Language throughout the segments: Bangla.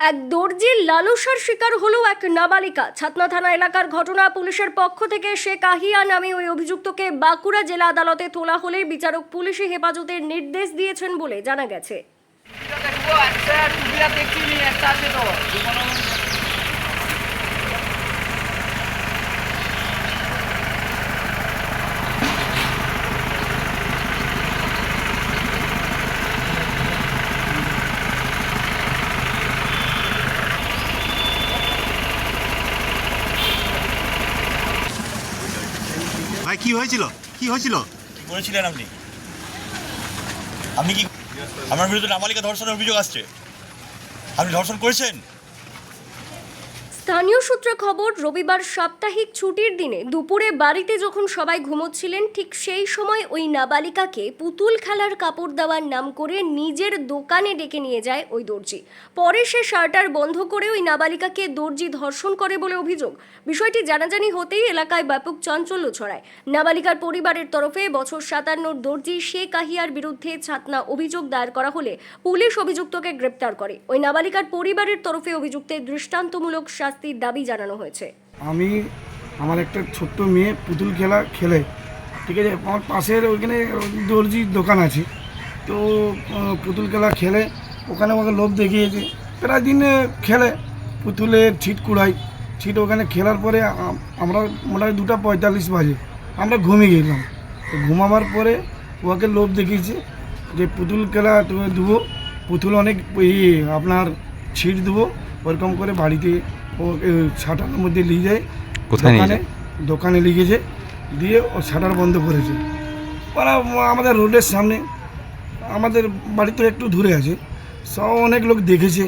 এক দর্জির লালসার শিকার হলো এক নাবালিকা। ছাতনা থানা এলাকার ঘটনা পুলিশের পক্ষ থেকে সে আহিয়া নামে ওই অভিযুক্তকে বাঁকুড়া জেলা আদালতে তোলা হলে বিচারক পুলিশি হেফাজতের নির্দেশ দিয়েছেন বলে জানা গেছে এটা দেখব একটা টুপিটা দেখছি নি একটা আছে তো দুখানা ভাই কি হয়েছিল? কি হয়েছিল? কি করেছিলেন আপনি। আপনি কি আমার বিরুদ্ধে নাবালিকা ধর্ষণের অভিযোগ আসছে। আপনি ধর্ষণ করেছেন? স্থানীয় সূত্রে খবর, রবিবার সাপ্তাহিক ছুটির দিনে দুপুরে বাড়িতে যখন সবাই ঘুমোচ্ছিলেন, ঠিক সেই সময় ওই নাবালিকাকে পুতুল খেলার কাপড় দেওয়ার নাম করে নিজের দোকানে ডেকে নিয়ে যায় ওই দর্জি। পরে সে শার্টার বন্ধ করে ওই নাবালিকাকে দর্জি ধর্ষণ করে বলে অভিযোগ। বিষয়টি জানাজানি হতেই এলাকায় ব্যাপক চাঞ্চল্য ছড়ায়। নাবালিকার পরিবারের তরফে বছর সাতান্নর দর্জি শেখ আহিয়ার বিরুদ্ধে ছাতনা অভিযোগ দায়ের করা হলে পুলিশ অভিযুক্তকে গ্রেপ্তার করে। ওই নাবালিকার পরিবারের তরফে অভিযুক্তের দৃষ্টান্তমূলক শাস্তির দাবি জানানো হয়েছে। আমি আমার একটা ছোট্ট মেয়ে পুতুল খেলা খেলে, ঠিক আছে? আমার পাশের ওইখানে দর্জির দোকান আছে। তো পুতুল খেলা খেলে, ওখানে ওকে লোভ দেখিয়েছে। প্রায় দিন খেলে পুতুলের ছিট কুড়াই। ছিট ওখানে খেলার পরে আমরা মোটামুটি দুটা পঁয়তাল্লিশ বাজে। আমরা ঘুমিয়ে গেলাম। ঘুমাবার পরে ওকে লোভ দেখিয়েছে যে পুতুল খেলা তুমি দেবো পুতুল অনেক ইয়ে আপনার ছিট দেবো ওরকম করে বাড়িতে ও ছাটার মধ্যে নিয়ে যায়। কোথায় নিয়ে দোকানে দোকানে লিখেছে দিয়ে ও শাটার বন্ধ করেছে। ওরা আমাদের রোডের সামনে আমাদের বাড়ি তো একটু দূরে আছে। সব অনেক লোক দেখেছে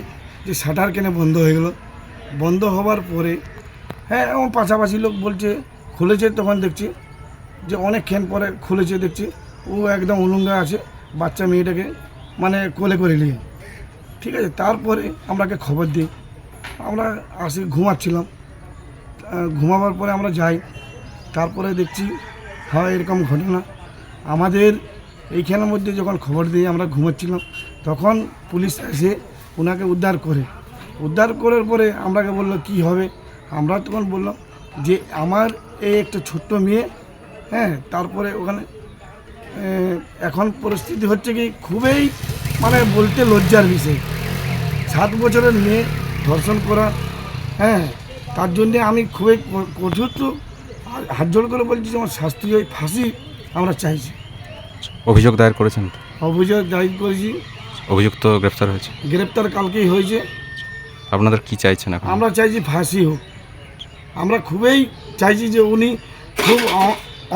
যে শাটার কেন বন্ধ হয়ে গেল। বন্ধ হওয়ার পরে হ্যাঁ আমার পাশাপাশি লোক বলছে খুলেছে তখন দেখছি যে অনেকক্ষণ পরে খুলেছে দেখছি। ও একদম উলঙ্গা আছে বাচ্চা মেয়েটাকে মানে কোলে করে নিয়ে। ঠিক আছে তারপরে আমরাকে খবর দিই। আমরা আসি, ঘুমাচ্ছিলাম। ঘুমাবার পরে আমরা যাই। তারপরে দেখছি, হয়, এরকম ঘটনা। আমাদের এইখানের মধ্যে যখন খবর দিয়ে আমরা ঘুমাচ্ছিলাম, তখন পুলিশ এসে ওনাকে উদ্ধার করে। উদ্ধার করার পরে আমরাকে বলল, কি হবে? আমরা তখন বললাম যে, আমার এই একটা ছোট্ট মেয়ে হ্যাঁ তারপরে ওখানে এখন পরিস্থিতি হচ্ছে কি, খুবই মানে বলতে লজ্জার বিষয়। সাত বছরের মেয়ে ধর্ষণ করা হ্যাঁ তার জন্যে আমি খুবই কঠোর হাত জোর করে বলছি যে আমার শাস্তি ওই ফাঁসি আমরা চাইছি। অভিযোগ দায়ের করেছেন? অভিযোগ দায়ের করেছি। অভিযুক্ত গ্রেফতার হয়েছে? গ্রেপ্তার কালকেই হয়েছে। আপনাদের কি চাইছেন এখন? আমরা চাইছি ফাঁসি হোক। আমরা খুবই চাইছি যে উনি খুব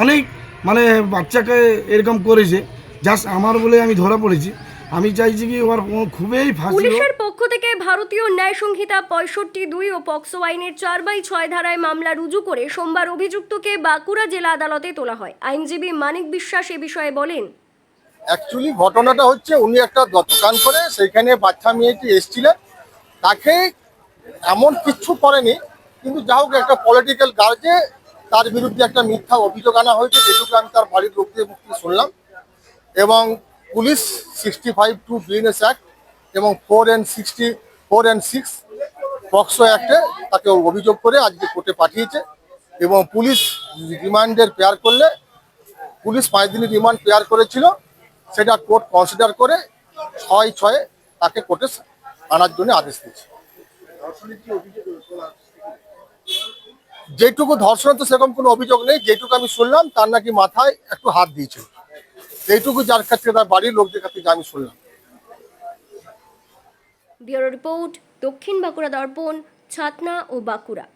অনেক মানে বাচ্চাকে এরকম করেছে। জাস্ট আমার বলে আমি ধরা পড়েছি। আমি চাইছি কি ওর খুবই ফাঁসি হোক। পক্ষ থেকে ভারতীয় ন্যায় সংহিতা পঁয়ষট্টি দুই ও পক্সো আইনের চার বাই ছয় ধারায় মামলা রুজু করে সোমবার অভিযুক্তকে বাঁকুড়া জেলা আদালতে তোলা হয়। আইনজীবী মানিক বিশ্বাস এ বিষয়ে বলেন, অ্যাকচুয়ালি ঘটনাটা হচ্ছে উনি একটা দোকান করে সেইখানে বাচ্চা মেয়েটি এসছিলেন তাকে এমন কিচ্ছু করেনি, কিন্তু যা হোক একটা পলিটিক্যাল গার্জে তার বিরুদ্ধে একটা মিথ্যা অভিযোগ আনা হয়েছে, যেটুকু আমি তার বাড়ির লোকদের থেকে শুনলাম। এবং police sixty five two BNS act এবং four and sixty four and six POCSO অ্যাক্টে তাকে অভিযোগ করে আজকে কোর্টে পাঠিয়েছে এবং পুলিশ রিমান্ডের পেয়ার করলে, পুলিশ পাঁচ দিনের রিমান্ড পেয়ার করেছিল, সেটা কোর্ট কনসিডার করে ছয় ছয়ে তাকে কোর্টে আনার জন্য আদেশ দিয়েছে। যেটুকু ধর্ষণ তো সেরকম কোনো অভিযোগ নেই, যেটুকু আমি শুনলাম তার নাকি মাথায় একটু হাত দিয়েছিল এইটুকু যার কাছে তার বাড়ির লোকদের কাছে আমি শুনলাম। ব্যুরো রিপোর্ট দক্ষিণ বাঁকুড়া দর্পণ ছাতনা ও বাঁকুড়া।